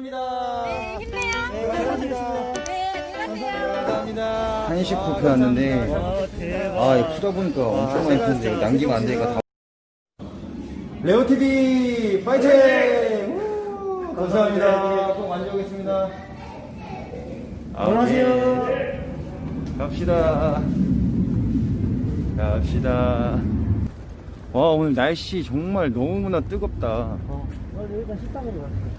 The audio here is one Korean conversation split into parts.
감사합니다. 네, 힘내요. 네, 감사합니다. 네, 안녕하세요. 감사합니다. 한식 뷔페 왔는데 와, 대박. 아 이거 푸다 보니까 엄청 많이 푸는데 남기면 안 되니까 다 레오 TV 파이팅! 우, 감사합니다. 꼭 만져보겠습니다. 안녕하세요 갑시다 갑시다 와 오늘 날씨 정말 너무나 뜨겁다 어, 일단 식당으로 가. 그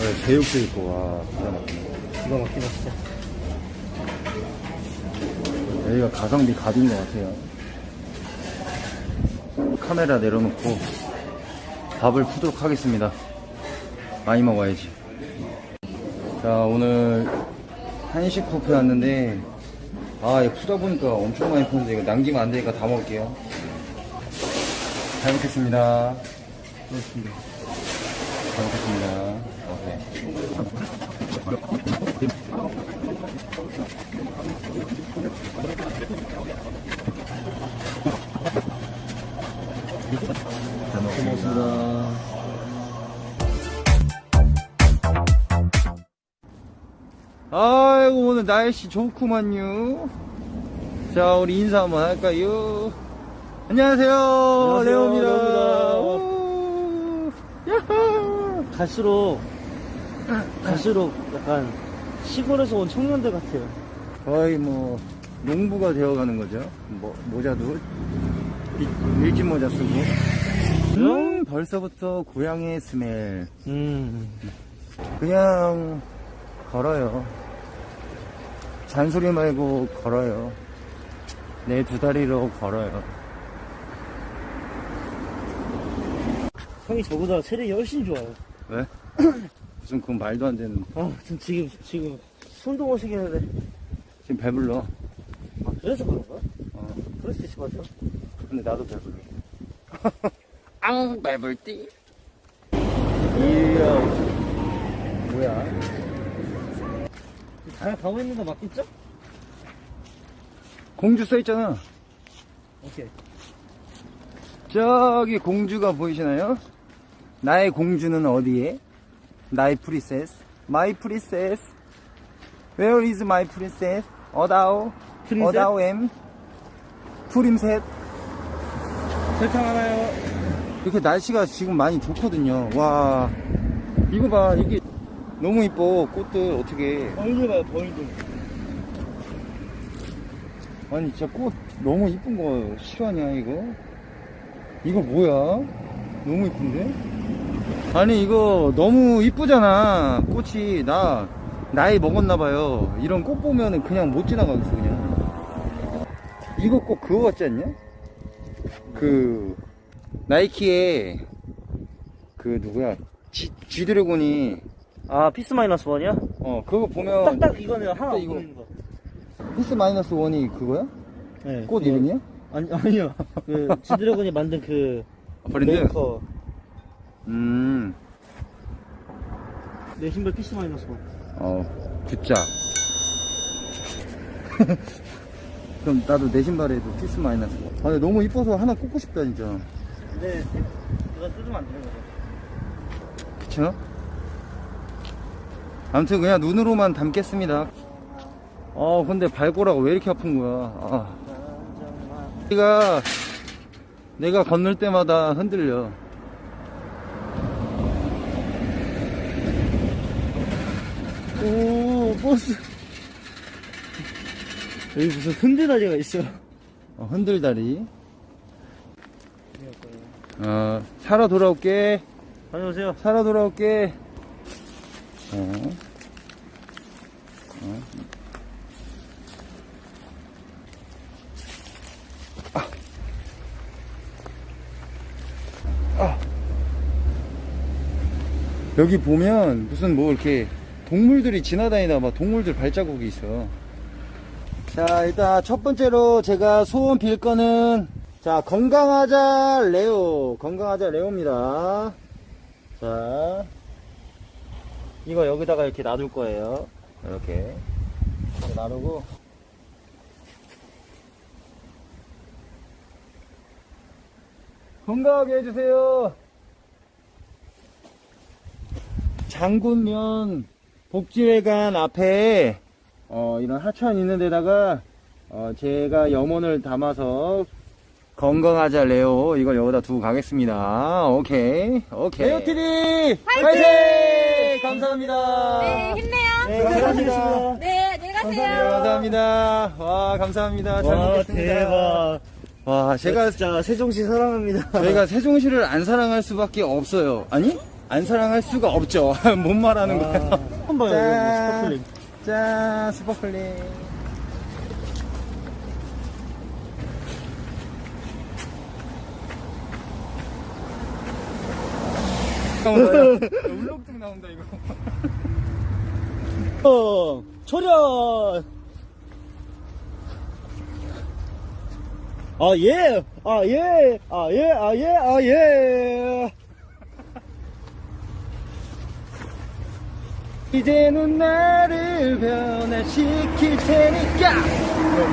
래, 제육도 있고 와 기가 막히네. 기가 막히다, 진짜. 여기가 가성비 갑인 것 같아요. 카메라 내려놓고 밥을 푸도록 하겠습니다. 많이 먹어야지. 자 오늘 한식 뷔페 왔는데 아 이거 푸다 보니까 엄청 많이 푸는데 이거 남기면 안 되니까 다 먹을게요. 잘 먹겠습니다 잘 먹겠습니다. 오케이. 잘 먹겠습니다. 아이고 오늘 날씨 좋구만요. 자 우리 인사 한번 할까요? 안녕하세요, 안녕하세요, 레오입니다. 레오입니다. 갈수록, 갈수록 약간 시골에서 온 청년들 같아요. 거의 뭐 농부가 되어가는 거죠 뭐, 모자도 일- 일진 모자 쓰고 음 벌써부터 고향의 스멜 음. 그냥 걸어요. 잔소리 말고 걸어요. 내 두 다리로 걸어요. 형이 저보다 체력이 훨씬 좋아요. 왜? 무슨 그건 말도 안 되는. 아, 전 지금, 지금, 손도 못 쉬겠는데. 지금 배불러. 아, 그래서 그런가? 어. 그럴 수 있을 것 같아요. 근데 나도 배불러. 앙, 배불띠. 이야. 뭐야? 다 가고 있는 거 맞겠죠? 공주 써있잖아. 오케이. 저기 공주가 보이시나요? 나의 공주는 어디에? 나의 프리세스. 마이 프리세스. Where is my princess? 어다오. 프린셋? 어다오 엠. 프림셋. 설탕 하나요? 이렇게 날씨가 지금 많이 좋거든요. 와. 이거 봐. 이게 너무 이뻐. 꽃들 어떻게. 벌들 봐요, 벌들. 아니 진짜 꽃 너무 이쁜 거 실화냐 이거? 이거 뭐야? 너무 이쁜데? 아니 이거 너무 이쁘잖아 꽃이 나 나이 먹었나봐요 이런 꽃 보면은 그냥 못 지나가겠어 그냥 이거 꼭 그거 같지 않냐? 그 나이키에 그 누구야 G, G드래곤이 아, 피스 마이너스 원이야? 어 그거 보면 딱딱 이거는 하나 딱 이거. 거. 피스 마이너스 원이 그거야? 네, 꽃 그거- 이름이야? 아니, 아니요. 그, 지드래곤이 만든 그, 브랜드? 메이커. 음 내 신발 피스 마이너스 원. 어, 굿자. 그럼 나도 내 신발에도 피스 마이너스. 아, 근데 너무 이뻐서 하나 꽂고 싶다, 진짜. 근데, 그건 뜯으면 안 되는 거죠. 그쵸? 아무튼 그냥 눈으로만 담겠습니다. 어, 근데 발꼬라가 왜 이렇게 아픈 거야? 아. 내가, 내가 건널 때마다 흔들려. 오, 버스. 여기 무슨 흔들다리가 있어. 어, 흔들다리. 어, 살아 돌아올게. 다녀오세요. 살아 돌아올게. 어. 어. 여기 보면 무슨 뭐 이렇게 동물들이 지나다니다 막 동물들 발자국이 있어. 자, 일단 첫 번째로 제가 소원 빌 거는 자, 건강하자 레오. 건강하자 레오입니다. 자, 이거 여기다가 이렇게 놔둘 거예요. 이렇게. 놔두고. 건강하게 해주세요. 장군면 복지회관 앞에 어, 이런 하천 있는 데다가 어, 제가 염원을 담아서 건강하자 레오 이걸 여기다 두고 가겠습니다. 오케이 오케이. 레오 TV 화이팅! 감사합니다. 네, 힘내요. 네, 감사합니다. 네, 안녕히 가세요. 감사합니다. 와 감사합니다. 잘 와, 먹겠습니다. 대박. 와 제가 진짜 세종시 사랑합니다. 저희가 세종시를 안 사랑할 수밖에 없어요. 아니? 안 사랑할 수가 없죠. 뭔 말하는 거야? 한번 봐요, 뭐 스파클링. 짠, 스파클링. 울렁증 나온다 이거. 어, 초련! 아, 예! 아, 예! 아, 예! 아, 예! 아, 예! 이제는 나를 변화시킬 테니까.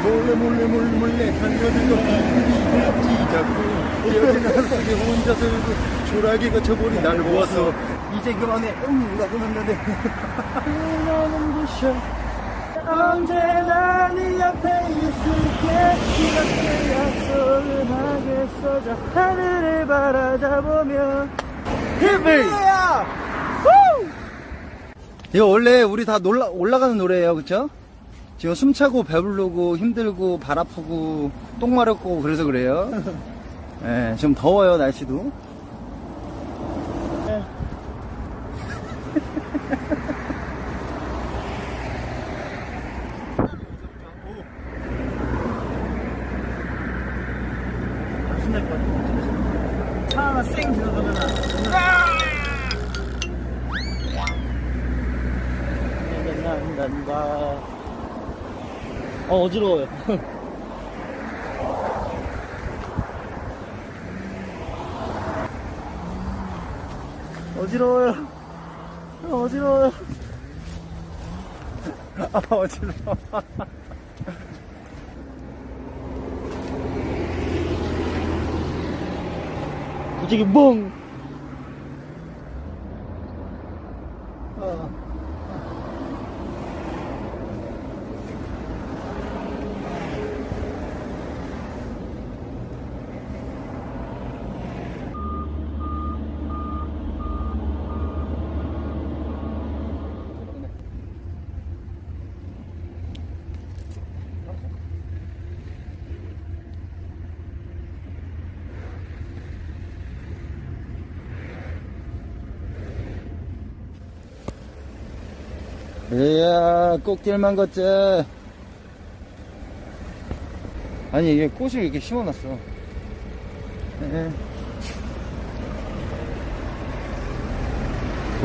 몰래 몰래 몰래 몰래 달려들고 지자꾸 여기는 속에 혼자 살고 초라하게 갇혀버린 날 보았어. 이제 그만해. 음 나도 만나네 나는 부셔 언제나 네 옆에 있을게. 이렇게 약속을 하겠어. 자 하늘을 바라다 보면 히비야 이거 원래 우리 다 놀라, 올라가는 노래예요 그쵸? 지금 숨차고 배부르고 힘들고 발 아프고 똥 마렵고 그래서 그래요 예, 좀 더워요 날씨도 어 어지러워요. 어지러워요. 어지러워요. 아 어지러워. 갑자기 멍 이야 꽃길만 걷자 아니 이게 꽃을 이렇게 심어놨어. 예.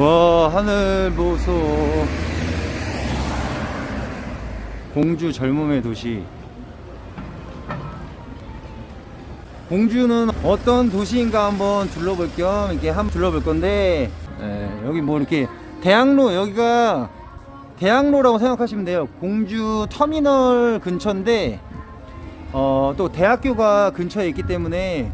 와 하늘 보소. 공주 젊음의 도시. 공주는 어떤 도시인가 한번 둘러볼 겸 이렇게 한번 둘러볼 건데 예, 여기 뭐 이렇게 대학로 여기가 대학로라고 생각하시면 돼요. 공주 터미널 근처인데 어, 또 대학교가 근처에 있기 때문에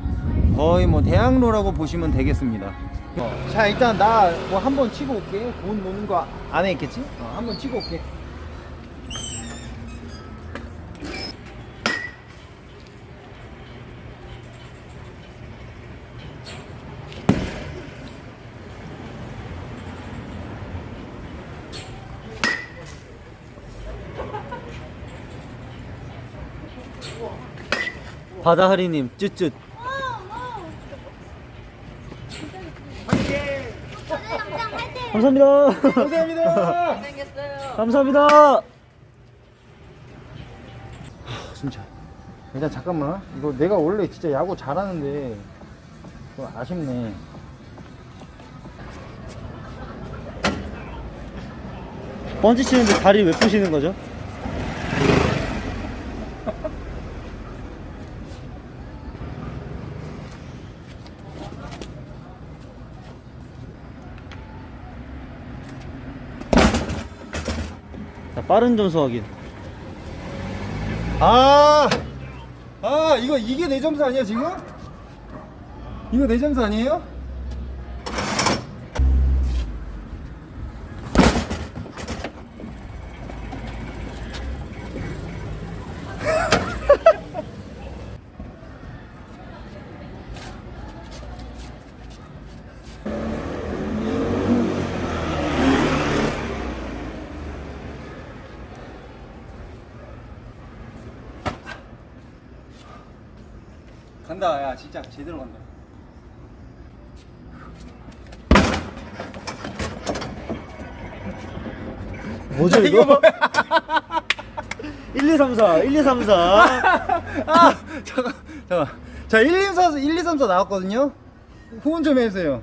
거의 뭐 대학로라고 보시면 되겠습니다. 어, 자 일단 나 뭐 한번 치고 올게. 돈 노는 거 안에 있겠지? 어, 한번 치고 올게. 바다하리님 쯧쯧 감사합니다 감사합니다. 생겼어요. 감사합니다 진짜. 일단 잠깐만. 이거 내가 원래 진짜 야구 잘하는데 좀 아쉽네. 번지 치는데 다리 왜 푸시는 거죠? 빠른 점수 확인. 아, 아, 이거, 이게 내 점수 아니야, 지금? 이거 내 점수 아니에요? 간다 야 진짜 제대로 간다 뭐죠 이거? 1, 2, 3, 4, 1, 2, 3, 4. 아 잠깐 잠깐 자 1, 2, 3, 1, 2, 3, 4 나왔거든요 후원 좀 해주세요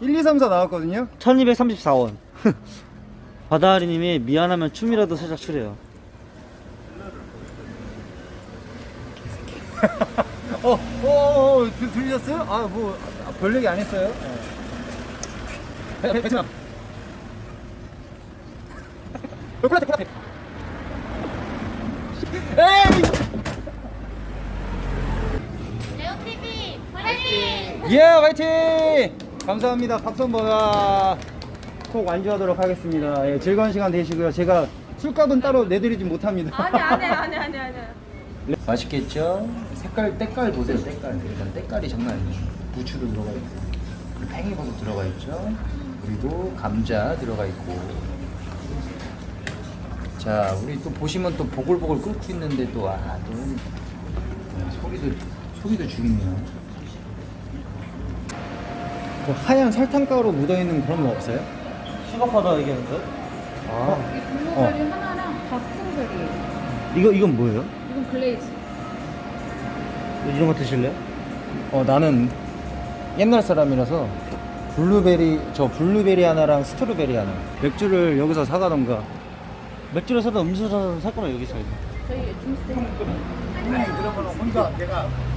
1, 2, 3, 4 나왔거든요 1234원. 바다하리님이 미안하면 춤이라도 살짝 추래요. 어, 어, 어, 어, 들- 들렸어요? 아, 뭐, 아, 별 얘기 안 했어요? 네. 어, 콜라테, 콜라테. 에이! 레오TV 화이팅! 예, 화이팅! 감사합니다. 박수 한번 아, 꼭 완주하도록 하겠습니다. 예, 즐거운 시간 되시고요. 제가 술값은 따로 내드리지 못합니다. 아니 아니 아니 아니 아니. 맛있겠죠? 색깔, 때깔 보세요, 때깔. 일단 때깔이 장난 아니에요. 부추도 들어가 있고, 팽이버섯 들어가 있죠. 그리고 감자 들어가 있고. 자, 우리 또 보시면 또 보글보글 끓고 있는데 또, 아, 또, 네, 소리도, 소리도 죽이네요. 그 하얀 설탕가루 묻어있는 그런 거 없어요? 수박바다 얘기하는데? 아, 블루베리 하나랑 다 스트로베리. 이거 이건 뭐예요? 이건 글레이즈. 이런 거 드실래요? 어 나는 옛날 사람이라서 블루베리 저 블루베리 하나랑 스트로베리 하나 맥주를 여기서 사가던가 맥주를 사든 음료 사든 살 거면 여기 사야 돼. 저희 중스테.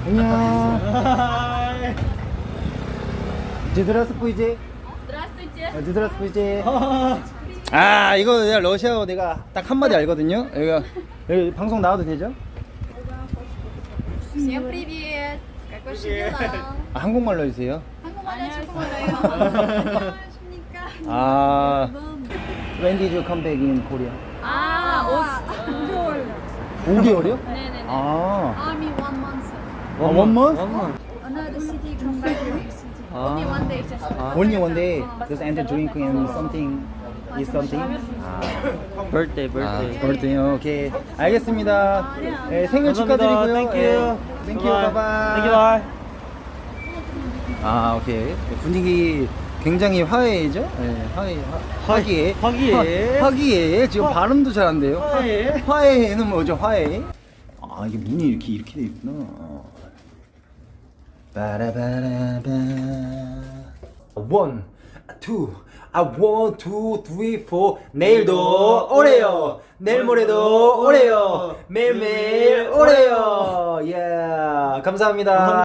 안녕 드드라스푸이제 Здравствуйте. 드드라스푸이제 아 이거 내가 러시아어 내가 딱 한마디 알거든요 여기가 여기 방송 나와도 되죠? Всем привет. Как ваши дела? 아, 한국말로 해주세요 한국말로 안녕하십니까? 아 When did you come back in Korea? 아, 5개월. 5개월이요? 네네네. 아 Army one month. 아, one month? 원만. Another city come back to your city. Only one day just. Only one day just enter drinking and something is something 아 birthday, 아, birthday. birthday. 오케이. 알겠습니다. 네, 생일 축하드리고요. 땡큐. 네, 땡큐. 바이바이. 땡큐 바이. 아, 오케이. 분위기 굉장히 화해죠? 네, 화해. 화, 화기애. 화기애. 화, 화기애. 지금 화- 발음도 잘 안 돼요. 화해. 화해는 뭐죠? 화해. 아, 이게 문이 이렇게 이렇게 돼 있구나. 어. 바라바라바. 원, 투, 아 원, 투, 쓰리, 포. 내일도 오래요. 내일 모레도 오래요. 매일매일 오래요. 예. 감사합니다.